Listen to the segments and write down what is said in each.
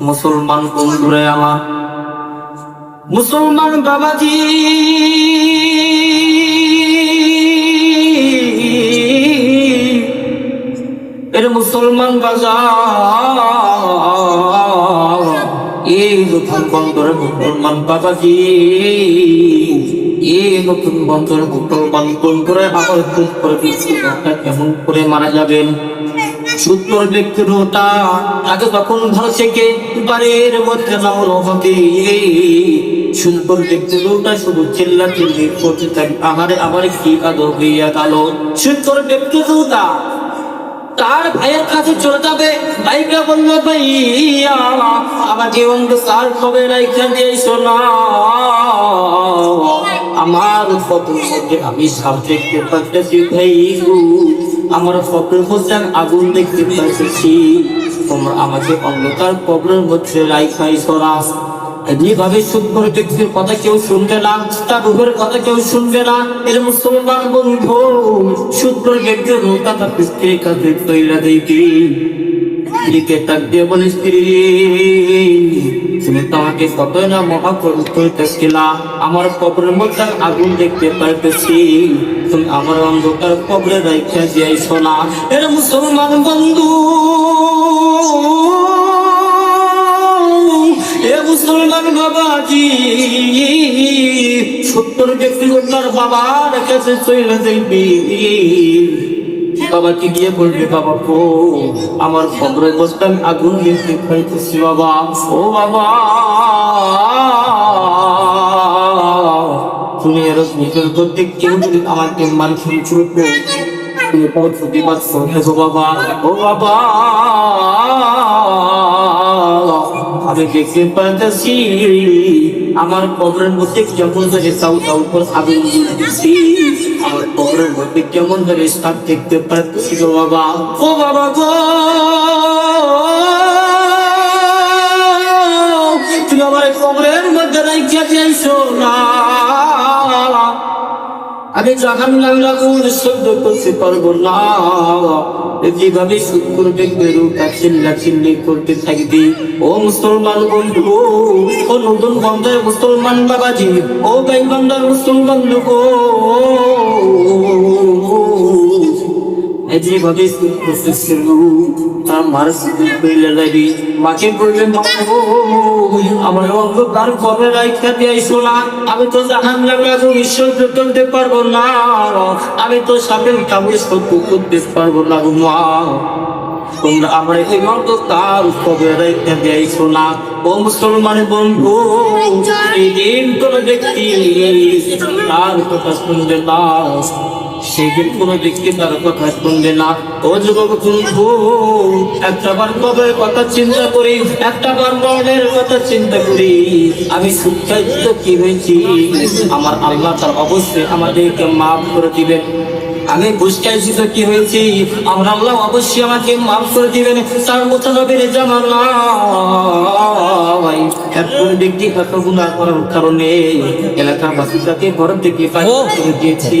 মুসলমান বন্ধুরে আমার। মুসলমান বাবাজি। এর মুসলমান বাজার এই নতুন বন্দরে মুসলমান বাবাজি। এই নতুন বন্দরে মুসলমান বন্দরে আমার। খুব করে কেমন করে মারা যাবেন সুন্দর ব্যক্তির ওটা আগে তখন ভালো থেকে বাড়ির মধ্যে নামল হবে। সুন্দর ব্যক্তির ওটা শুধু চিল্লা চিল্লি করতে থাকে আমারে, আমার কি আদর হইয়া গেল? সুন্দর ব্যক্তির ওটা তার ভাইয়ের কাছে চলে যাবে। ভাইকে বলল, ভাইয়া, আমাকে অন্ধ সার খবর রাইখা দিয়ে শোনা আমার মধ্যে আমি সাপ দেখতে পাচ্ছি ভাই আমার ফটোর মধ্যে আগুন দেখতে পাচ্ছি তোমরা আমাকে অন্ধকার কবরের মধ্যে রাইখাই সরা যেভাবে সুন্দর ব্যক্তির কথা কেউ শুনবে না, তার রূপের কথা কেউ শুনবে না। এর মুসলমান বন্ধু সুন্দর ব্যক্তির রূপটা তার কাছে তৈরা স্ত্রীকে তাক দিয়ে স্ত্রী তুমি তো আমাকে কতই না মহাকরণ করতেছিলা আমার কবরের মধ্যে আগুন দেখতে পাইতেছি তুমি আমার অন্ধকার কবরে রাইখা দিয়াইছো না। এর মুসলমান বন্ধু, এ মুসলমান সত্তর ব্যক্তি বাবার কাছে চলে যাইবি। বাবাকে গিয়ে বলবে, বাবা গো, আমার খবরের বস্তা আমি আগুন দেখতে খাইতেছি বাবা। ও বাবা! তুমি এর নিজের করতে কেউ যদি আমাকে মানুষের ছুটবে তুমি বাবা। ও বাবা! আমি দেখতে পাচ্ছি আমার কবরের মধ্যে কেমন ধরে চাউ চাউ করে আগুন আমার কবরের মধ্যে কেমন ধরে স্থান দেখতে পাচ্ছি গো বাবা। ও বাবা গো! তুমি আমার কবরের মধ্যে রাইখা দিয়েছ না? আমি জাহান লাগুন সহ্য করতে পারব না। যেভাবে শুক্র বেরো চিল্লা চিল্লি করতে থাকবি। ও মুসলমান বন্ধু, ও নতুন বন্ধায় মুসলমান বাবাজি, ও বান্দার মুসলমান লোক। পেলে লাগি বললেন আমার কবে রাইখা আমি তো জাহান ঈশ্বর চলতে পারব না। আমি তো সাপের করতে পারব না মা। তোমরা আমার এই অন্ধকার কবে রাইখা দিয়ে শোনা ও মুসলমান বন্ধু এই দিন কোন ব্যক্তি তার কথা শুনবে না। সেদিন কোন ব্যক্তি তার কথা শুনবে না। ও যুবক বন্ধু একটা বার কবে কথা চিন্তা করি একটা বার মরণের কথা চিন্তা করি। আমি সুখ্যাত কি হয়েছি। আমার আল্লাহ তার অবশ্যই আমাদেরকে মাফ করে দিবেন। আমি বুঝতেছি তো কি হয়েছি। আমার আল্লাহ অবশ্যই আমাকে মাফ করে দিবেন। তার মতো নবীর জামানা একজন ব্যক্তি এত গুণা করার কারণে এলাকাবাসী তাকে ঘর থেকে করে দিয়েছি।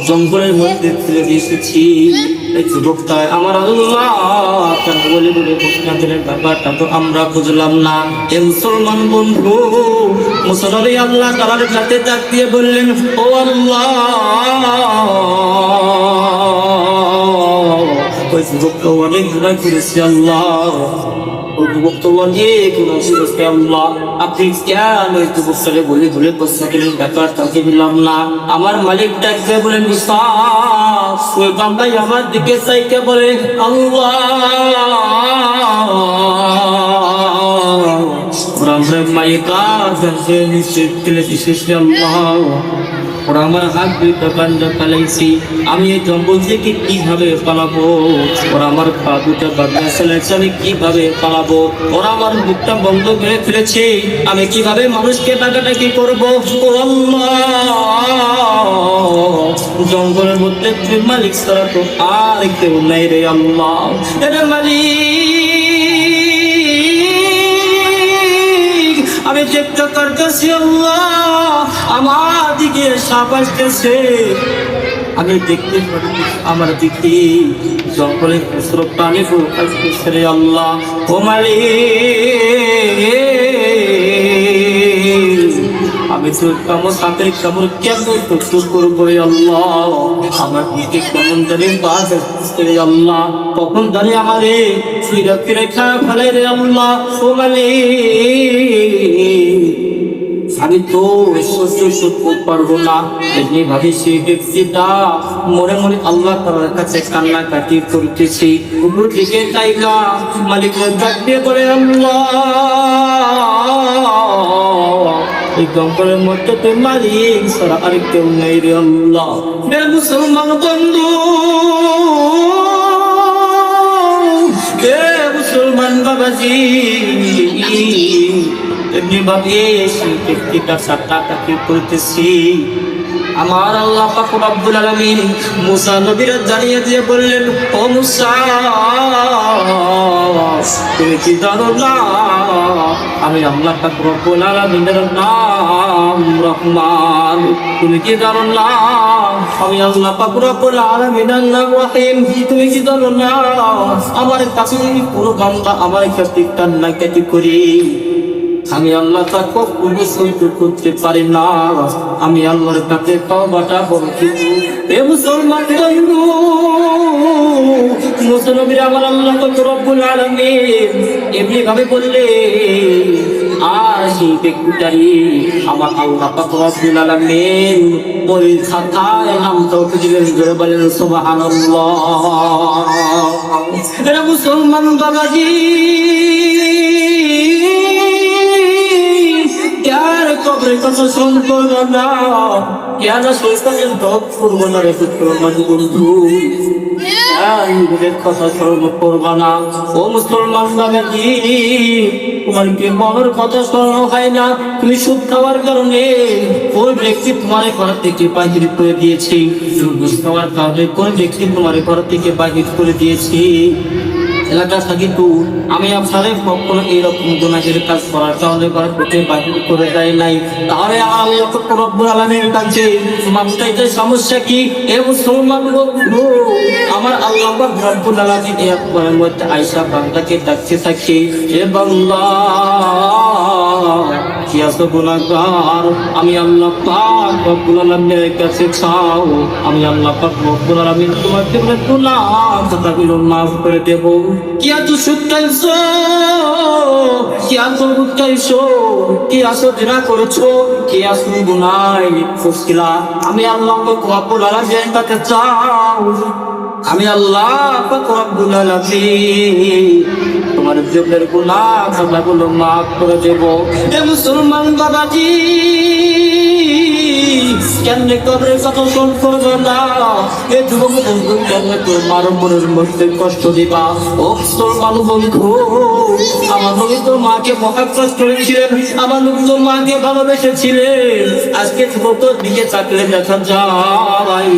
জঙ্গলের মধ্যে ফেলে দিয়েছি এই যুবকটায় আমার আল্লাহ বলে বলে ব্যাপারটা তো আমরা বুঝলাম না। এ মুসলমান বন্ধু মুসলমান আল্লাহ তালার কাছে ডাক দিয়ে বললেন, ও আল্লাহ! ওই যুবকটা অনেক ঘোরা করেছি, আল্লাহ। যুবকটা অনেক ঘোরা আপনি কেন বলে বলে করলেন ব্যাপার তাকে না আমার মালিক ডাকতে বলেন বিশ্বাস? ওই বান্দাই আমার দিকে চাইতে বলে আল্লাহ। আমরা মালিকা নিশ্চিত বিশেষ আল্লাহ। ও আমার হাত দুইটা বান্ধা ফেলাইছি আমি এই জঙ্গল থেকে কীভাবে পালাবো? ওরা আমার পা দুটা বান্ধা ফেলেছে, আমি কীভাবে পালাবো? ওরা আমার মুখটা বন্ধ করে ফেলেছে, আমি কীভাবে মানুষকে ডাকাডাকি করব? আল্লাহ জঙ্গলের মধ্যে তুমি মালিক ছাড়া তো আর কেউ নাই রে আল্লাহ। মালিক, আমি চেষ্টা আসতেছে আমি দেখতে আমার দিকে জঙ্গলে খুচর আসতেছে আল্লাহ, ও আমি তো কামড় সাপের কামড় কেন তো করব আল্লাহ? আমার দিকে কেমন জানি বাস আল্লাহ। কখন জানি আমারে ফেলে রে আল্লাহ, ও আমি তো সহ্য পারব না। এমনি ভাবে সেই ব্যক্তিটা মনে মনে আল্লাহ তালার কাছে কান্নাকাটি করতেছি। উপর দিকে জঙ্গলের মধ্যে তো মালিক সারা আর কেউ নেই রে আল্লাহ। মুসলমান বন্ধু মুসলমান বাবাজি এমনি ভাবে সেই ব্যক্তিটার সাথে তাকে করতেছি? আমার আল্লাহ পাক রব্বুল আলামিন মুসা নবীর জানিয়ে দিয়ে বললেন, ও মুসা, তুমি কি জানো না? আমি আল্লাহ পাক রব্বুল আলামিনের নাম রহমান। তুমি কি জানো না? আমি আল্লাহ পাক রব্বুল আলামিনের নাম রহিম। তুমি কি জানো না? আমার কাছে পুরো গানটা আমার কাছে কান্না কেটে করি। আমি আল্লাহ তা কখনো সহ্য করতে পারি না। আমি আল্লাহর কাছে তওবাটা করছি এ মুসলমান বন্ধু, মুসলমানদের আমার আল্লাহ কত রব্বুল আলামিন এমনি ভাবে বললে আর আমার মুসলমান বাবাজি প্রেতাসা সম্পদনা জ্ঞান না। ও তোমার কি কথা স্মরণ হয় না? তুমি সুদ খাওয়ার কারণে ওই ব্যক্তি তোমার ঘর থেকে বাহির করে দিয়েছি। সুদ খাওয়ার কারণে কোন ব্যক্তি তোমার ঘর থেকে বাহির করে দিয়েছি। এলাকা থাকি তো আমি আপনাদের কখনো এইরকম গুণাগের কাজ করার তাহলে ঘর থেকে বাহির করে দেয় নাই। তাহলে আমি রব্বুল আলমের কাছে মানুষটাইতে সমস্যা কি? এ মুসলমান আমার আল্লাহ রব্বুল আলমী আপনার মধ্যে আইসা বাংলাকে ডাকতে থাকে এ বাংলা আছো গুনাহগার আমি আল্লাহ পাক রব্বুল আলামিনের কাছে চাও। আমি আল্লাহ পাক রব্বুল আলামিন তোমাকে গুনাহ কথাগুলো মাফ করে দেব। কি এত সুখাইছো কি এত দুঃখাইছো কি আসো দিনা করেছ? কি আসো গুনাই ফুসকিলা? আমি আল্লাহ পাক রব্বুল আলামিনের কাছে চাও। আমি আল্লাহ পাক রব্বুল আলামিন তোমার জীবনের গুনাহ খাতাগুলো মাফ করে দেব। এ মুসলমান বাবাজি, কেমনে কবরে কত এ যুবক তোমার মনের মধ্যে কষ্ট দিবা? ও মুসলমান বন্ধু, আমার তো মাকে আমার তো মাকে ভালোবেসেছিলেন। আজকে দিকে চাকলে দেখা যায়।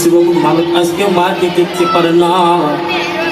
যুবক মানুষ আজকে মাকে দেখতে পারে না।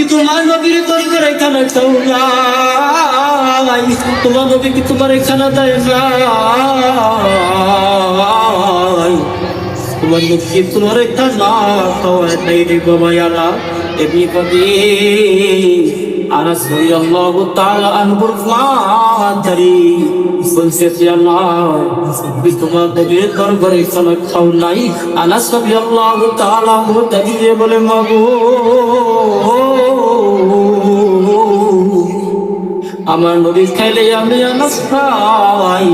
কি তোমার নবীর তরিকার এখানে চাও নাই। তোমার নবী কি তোমার এখানে দেয় নাই? তোমার নবী তোমার এখানে না খাওয়ায় নাই রে বাবা এমনি ভাবে আনাস রাদিয়াল্লাহু তাআলা আনহুর ফাদারি। বলছে আল্লাহ তুমি তোমার কোনো খাও নাই। আনাস রাদিয়াল্লাহু তাআলা দাঁড়িয়ে বলে মাগো আমার নবী খাইলে আমি আনাস খাই,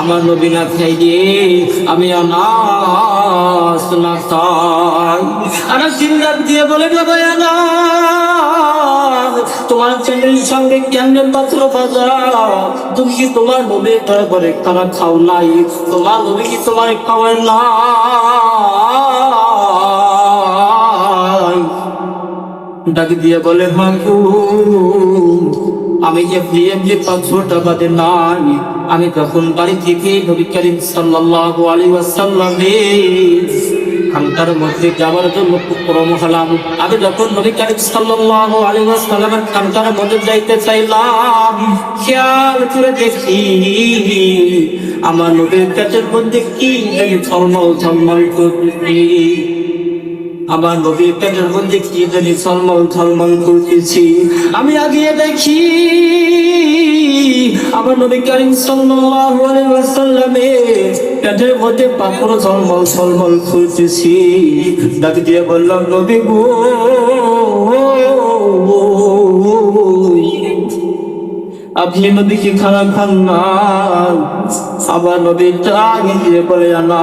আমার নবী না খাইলে আমি আনাস না খাই। আনাস জিন্দার দিয়ে বলে, বাবা, আনাস সঙ্গে কেমনে পাত্র বাজাও তুমি তোমার নবী করে খানা খাও নাই। তোমার নবী কি তোমার খাওয়ায় না ডাকি দিয়ে বলে, মাগু, আমি যে বিএমজি পাঁচশো টাকাতে নাই, আমি তখন বাড়ি থেকে নবী করিম সাল্লাল্লাহু আলাইহি ওয়াসাল্লামের খানকার মধ্যে যাওয়ার জন্য ক্রম হলাম। আমি যখন নবী কারিম সাল্লাল্লাহু আলাইহি ওয়াসাল্লামের খানকার মধ্যে যাইতে চাইলাম, খেয়াল করে দেখি আমার নবীর কাছের মধ্যে কি এই ঝলমল ঝলমল করতেছি আমার নবীর পেটের মধ্যে কি জানি সলমল ঝলমল করতেছি। আমি আগিয়ে দেখি, আমার নবী করিম সাল্লাল্লাহু আলাইহি ওয়াসাল্লামে পেটের মধ্যে পাথর ঝলমল ঝলমল করতেছি। ডাক দিয়ে বললাম নবী গো, আপনি নবীকে খারাপ খান না। আবার আগে দিয়ে বলে না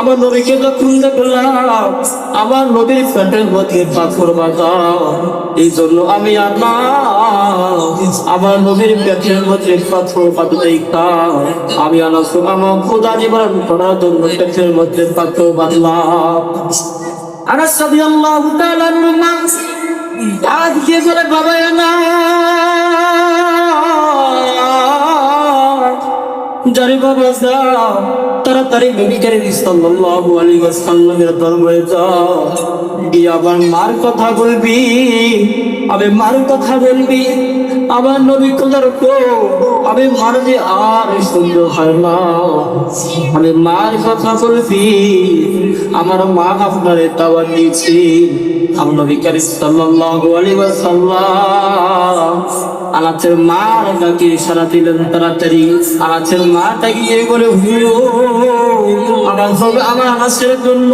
আমার নবীকে যখন দেখলাম, আমার নবীর পেটের মধ্যে পাথর বাঁধা। এই জন্য আমি আল্লাহ আমার নবীর পেটের মধ্যে পাথর বাঁধলেই আমি আল্লাহ আমার খোদা নিবারণ করার জন্য পেটের মধ্যে পাথর বাঁধলাম। আনাস রাদিয়াল্লাহু তাআলা আনহু আজ কে বলে বাবা না আবার মার কথা বলবি, আবে মার কথা বলবি আমার নবী খোদার কো আমি মার যে আর সুন্দর হয় না। আমি মার কথা বলবি, আমার মা আপনারে দাওয়াত দিয়েছি। আমার নবী করিম সাল্লাল্লাহু আলাইহি ওয়াসাল্লাম আনাচের মা তাকে সারা দিলেন তাড়াতাড়ি। আনাচের মা তাকে ইয়ে বলে হুলো আমার হবে আমার জন্য।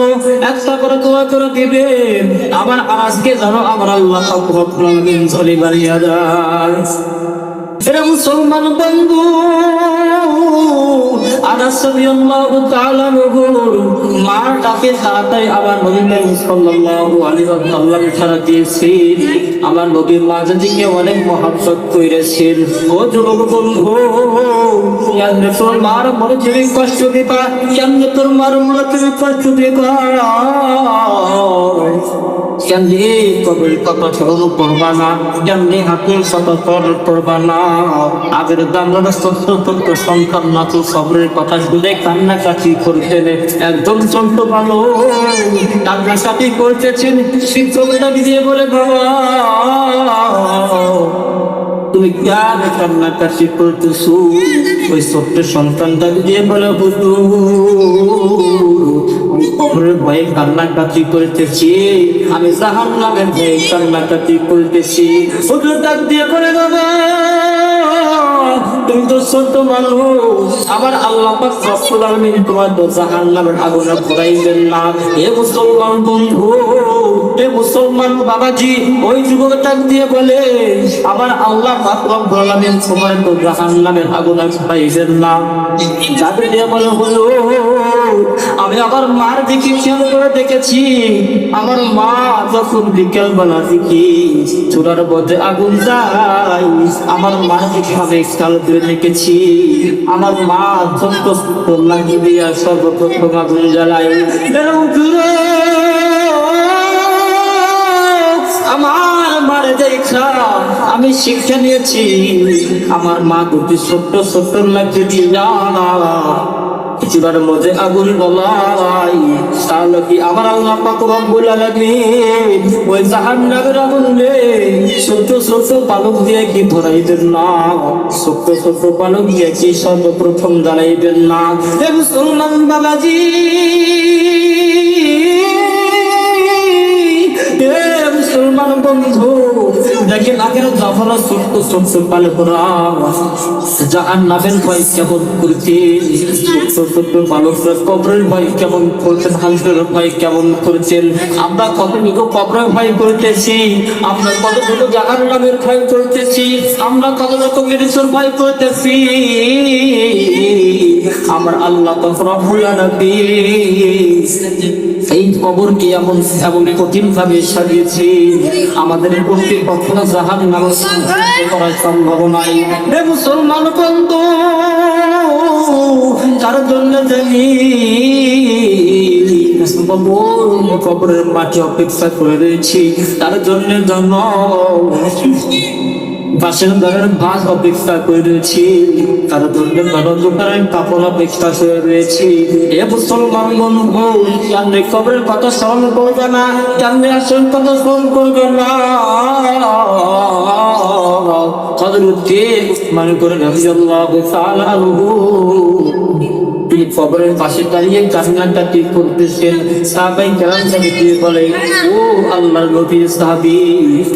একটা করে দোয়া করে দিবেন। আমার আনাসকে জানো আমার আল্লাহ বাড়িয়া যায় এরা মুসলমান বন্ধু আমার নবীর মা অনেক মহাব্বত করেছেন। ও যুবক বন্ধু তোর মার মনে কষ্ট দিবা তোর মার মনে তুমি কষ্ট দিবা? কেমনে কবর কত ছোট করবা না কেমনে শত তর করবা না আগের দামরা সত্য সন্তান না তো সবরের কথা শুনে কান্নাকাটি করতেন একদম চন্দ্র ভালো কান্নাকাটি করতেছেন শিক্ষকরা দিয়ে বলে বাবা তুমি কেন কান্নাকাটি করতেছো? ওই ছোট্ট সন্তানটা দিয়ে বলে কবরের ভয়ে কান্নাকাটি করতেছি। আমি জাহান নামের ভয়ে কান্নাকাটি করতেছি। হুজুর ডাক দিয়ে বলে, বাবা! তুমি তো ছোট মানুষ। আবার আল্লাহ পাক রব্বুল আলামিন তোমার জাহান্নামের আগুনে পুরাইবেন না। এ মুসলমান বন্ধু এ মুসলমান বাবাজি, ওই যুবকটা দিয়ে বলে আবার আল্লাহ পাক রব্বুল আলামিন তোমার জাহান্নামের আগুনে পুরাইবেন না। যাবে দিয়ে বলে, হলো আমি আমার মার দিকে খেয়াল করে দেখেছি। আমার মা যখন বিকেল বেলা দেখি চুলার মধ্যে আগুন যায় আমার মার দিকে আমি খেয়াল করে দেখেছি। আমার মা ছোট্ট ছোট্ট দিয়া সর্বপ্রথম আগুন জ্বালায় আমার মারে আমি শিক্ষা নিয়েছি। আমার মা দুটি ছোট্ট ছোট্ট লাগিয়ে দিয়ে চুলার মধ্যে আগুন গলাই তাহলে কি আমার আল্লাহ পাক রব্বুল আলামিন ওই জাহান্নামের আগুন রে ছোট ছোট পালক দিয়ে কি ধরাইবেন না? ছোট ছোট পালক দিয়ে কি সর্বপ্রথম দাঁড়াইবেন না? হে বাবাজি এ মুসলমান বন্ধু পড়া জাহান নামের ভয় কেমন করতে? ছোট মানুষরা কবরের ভয় কেমন করছেন হাঁসের ভয় কেমন করছেন আমরা কতটুকু কবরের ভয় করতেছি আমরা কতটুকু জাহান নামের ভয় করতেছি আমরা কত রকমের ভয় করতেছি? আমার আল্লাহ ভুলা রাখি এই কবরকে এমন এমন কঠিন ভাবে সাজিয়েছি। আমাদের কখনো সম্ভব নাই। রে মুসলমান বন্ধু তার জন্য জানি কবরের মাঠে অপেক্ষা করে রয়েছি। তার জন্য জন্য বাসের ঘরের ভাত অপেক্ষা করে রয়েছি দুর্গের জন্য আমি কাপড় অপেক্ষা করে রয়েছি এ মুসলমান বন্ধু কেমনে কবরের কথা স্মরণ করবে না কেমনে আসল কথা স্মরণ করবে না কে উসমান করে রাদিয়াল্লাহু তাআলা আনহু তিনি কবরের পাশে দাঁড়িয়ে কান্নাটা ঠিক করতেছেন। সাহাবাই কেরাম থেকে দিয়ে ও আল্লাহর নবী সাহাবি,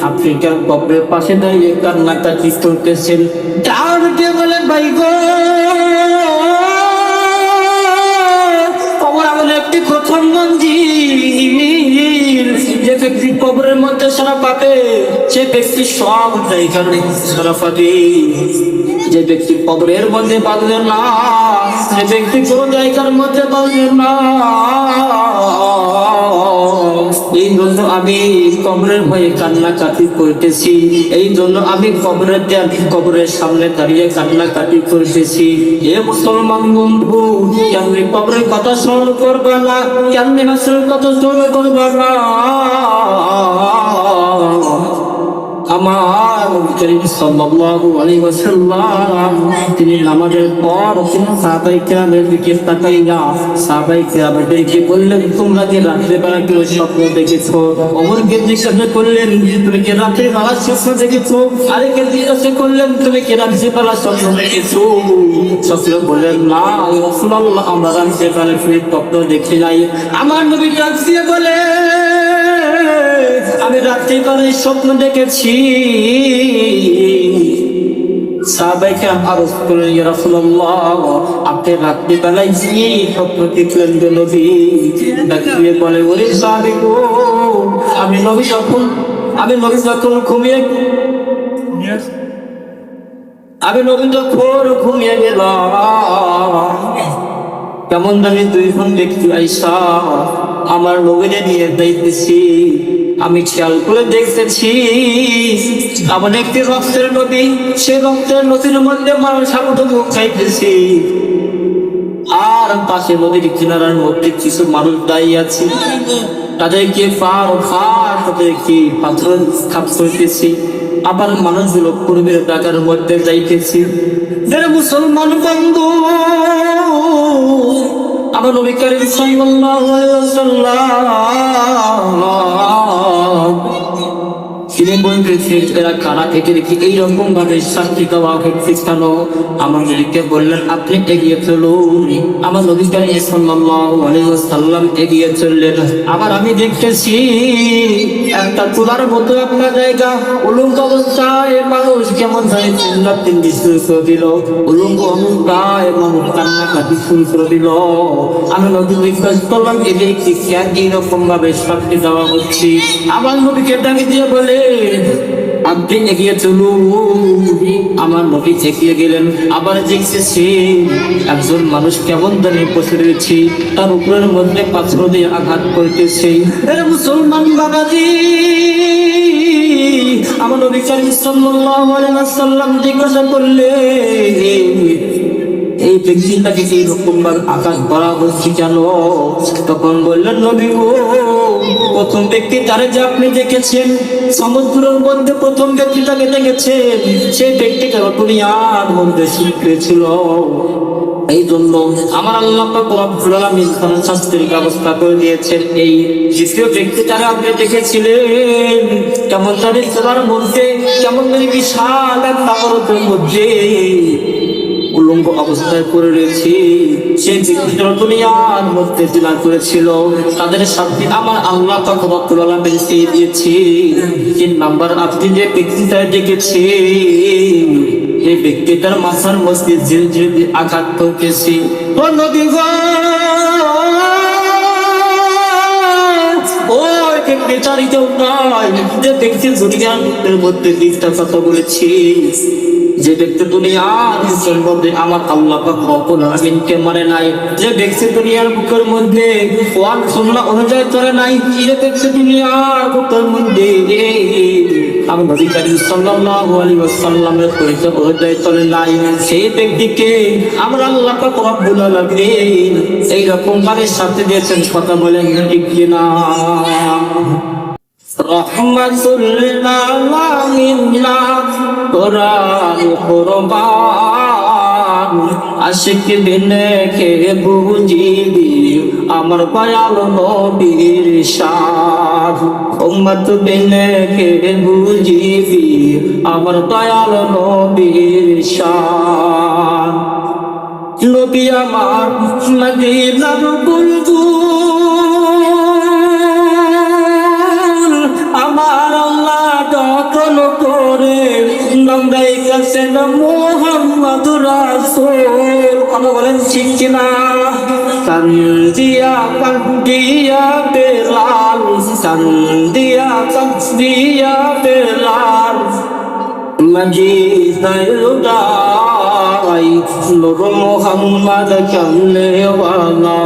আপনি কবরের পাশে দাঁড়িয়ে কান্নাটা ঠিক করতেছেন? তার কে বলে, ভাই গো, কবর একটি প্রথম মন্দির। যে ব্যক্তি কবরের মধ্যে সারা পাবে সে ব্যক্তি সব জায়গার সারা পাবে যে ব্যক্তি কবরের মধ্যে বাঁধবে না, যে ব্যক্তি কোন জায়গার মধ্যে বাঁধবে না। এই জন্য আমি কবরের ভয়ে কান্নাকাটি করতেছি। এই জন্য আমি কবরের কবরের সামনে দাঁড়িয়ে কান্নাকাটি করতেছি। এ মুসলমান বন্ধু, কেমনি কবরের কথা স্মরণ করবে না? কেমনি হাসের কথা স্মরণ করবে না? আমার করিম সাল্লাল্লাহু আলাইহি ওয়াসাল্লাম, তিনি নামাজের পর তিনি সাহাবাই কেরামের দিকে তাকাইয়া সাহাবাই বললেন, তোমরা কি রাত্রে বেলা কেউ স্বপ্ন দেখেছ? অমরকে জিজ্ঞাসা করলেন, তুমি কি রাত্রে বেলা স্বপ্ন দেখেছ? আরেকে জিজ্ঞাসা করলেন, তুমি কি রাত্রে বেলা স্বপ্ন দেখেছ? বললেন, না রাসূলুল্লাহ, আমরা রাত্রে বেলা স্বপ্ন দেখি নাই। আমার নবী ডাক দিয়ে বলে আমি রাত্রি করে স্বপ্ন দেখেছি। সাহাবাইকে আরজ করে ইয়া রাসূলুল্লাহ আপনি রাত্রি বেলায় কি স্বপ্ন দেখলেন গো নবী ডাকিয়ে বলে ওরে সাহাবী গো আমি নবী যখন আমি নবী যখন ঘুমিয়ে আমি নবী যখন ঘুমিয়ে গেলাম কেমন জানি দুইজন ব্যক্তি আইসা আমার নবীনে নিয়ে যাইতেছি। আমি খেয়াল করে দেখতেছি আমার একটি রক্তের নদী, সে রক্তের নদীর মধ্যে মানুষ হাবুডুবু খাইতেছি। আর পাশে নদীর কিনারার মধ্যে কিছু মানুষ দাঁড়িয়ে আছে। তাদেরকে পার ফার তাদেরকে পাথর খাপ করতেছি। আবার মানুষগুলো পূর্বের টাকার মধ্যে যাইতেছি। মুসলমান বন্ধু আমার নবী করিম সাল্লাল্লাহু আলাইহি ওয়াসাল্লাম বলতেছে এরা কারা থেকে দেখি এইরকম ভাবে শান্তি দেওয়া হচ্ছে কেন? আমার নবীকে বললেন, আপনি এগিয়ে চলুন। আমার নবী ওয়াসাল্লাম এগিয়ে চললেন? আবার আমি দেখতেছি, একটা চুলার মতো একটা জায়গা, উলঙ্গ অবস্থায় মানুষ কেমন যায় চিল্লা তিনটি শুরু দিল, উলঙ্গ অবস্থায় মানুষ কান্নাকাটি শুরু দিল। আমি নদী বিশ্বাস করলাম, এদের কি এইরকম ভাবে শান্তি দেওয়া হচ্ছে? আমার নবীকে ডাকি দিয়ে বলে আপনি এগিয়ে চলুন। আমার নবী এগিয়ে গেলেন। আবার দেখতেছি একজন মানুষ কেমন জানি বসে রয়েছে? তার উপরের মধ্যে পাথর দিয়ে আঘাত করতেছে। মুসলমান বাবাজি আমার নবী সাল্লাল্লাহু আলাইহি ওয়াসাল্লাম জিজ্ঞাসা করলেন, এই ব্যক্তিটাকে কি রকম আকাশ করা হচ্ছে কেন? তখন বললেন, নবী ও প্রথম ব্যক্তি তারে যে আপনি দেখেছেন, সমুদ্রের মধ্যে প্রথম ব্যক্তিটাকে দেখেছেন সেই ব্যক্তিটা দুনিয়ার মধ্যে শিখেছিল এই জন্য আমার আল্লাহ শাস্তির ব্যবস্থা করে দিয়েছেন। এই দ্বিতীয় ব্যক্তি যারা আপনি দেখেছিলেন, কেমন তাদের মধ্যে, কেমন বিশাল এক মধ্যে উলঙ্গ অবস্থায় পড়ে রয়েছে। সেই ব্যক্তিরা দুনিয়ার মধ্যে দিনা করেছিল, তাদের সাথে আমার আল্লাহ রব্বুল আলামিন দিয়ে দিয়েছে। তিন নাম্বার, আপনি যে ব্যক্তিটা দেখেছেন এই ব্যক্তিটার মাথার মধ্যে যে যে আঘাত করতেছে ব্যক্তিটারই কেউ নয়। যে ব্যক্তি দুনিয়ার মধ্যে দিকটা কথা বলেছি যে ব্যক্তি দুনিয়ার বুকের মধ্যে আমার আল্লাহ পাক রব্বুল মানে নাই, যে ব্যক্তি দুনিয়ার বুকের মধ্যে ওয়ান সুন্নাহ অনুযায়ী করে নাই যে ব্যক্তি দুনিয়ার বুকের মধ্যে আমি নবী করিম সাল্লাল্লাহু আলাইহি ওয়াসাল্লামের পরিচয় অনুযায়ী চলে নাই সেই ব্যক্তিকে আমরা আল্লাহ পাক রব্বুল আলামিন এই রকম সাথে দিয়েছেন, কথা বলেন ঠিক কিনা? রহমতুল্লাহ কোরআন আশিক দিনে কে বুঝিবি, আমার পায়াল নবীর শাহ উম্মত বিনে কে বুঝিবি, আমার দয়াল নবীর শাহ নবী আমার মদিনার বুলবুল মোহাম্মদ রাসূল। কথা বলেন ঠিক কিনা কান্দিয়া কান্দিয়া বেলাল কান্দিয়া কান্দিয়া বেলাল। লুটাই নূর মোহাম্মদ ওয়ালা,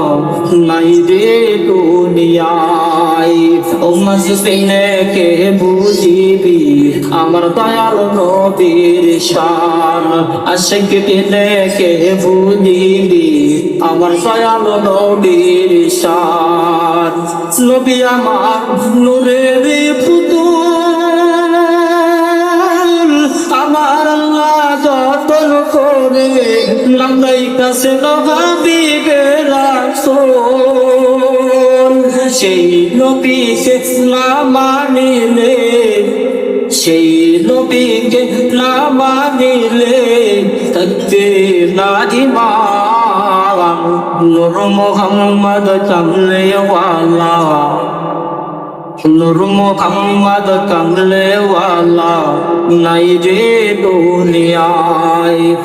নাই রে দুনিয়ায়। ও মসজিদে কে বুঝিবি? আমার দয়াল নবীর শান। আশিক দিলে কে বুঝিবি? আমার দয়াল নবীর শান। নবী আমার পুতুল লাঙ্গাই কাছে নহাবিবে রাসূল সেই নবীকে না মানিলে সেই নবীকে না মানিলে থাকতে না ইমান মোহাম্মদ কামলেওয়ালা নাই রে দুনিয়ায়।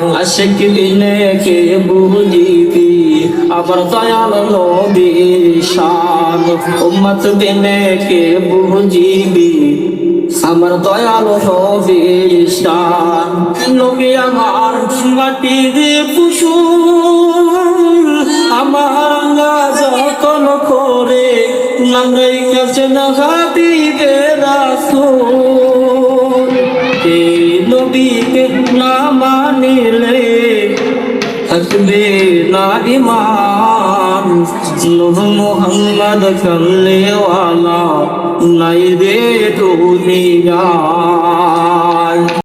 বুঝিবি? আবার দয়াল নবীর শান। উম্মত দিনে কে বুঝিবি? আমার দয়াল নবীর শান। নবী আমার মাটির পুষুল আমার নাঙ্গাই কাছে না হাবিবে রাসূল এই নবীকে না মানিলে থাকবে না ইমান নূর মোহাম্মদ কামলেওয়ালা নাই রে দুনিয়া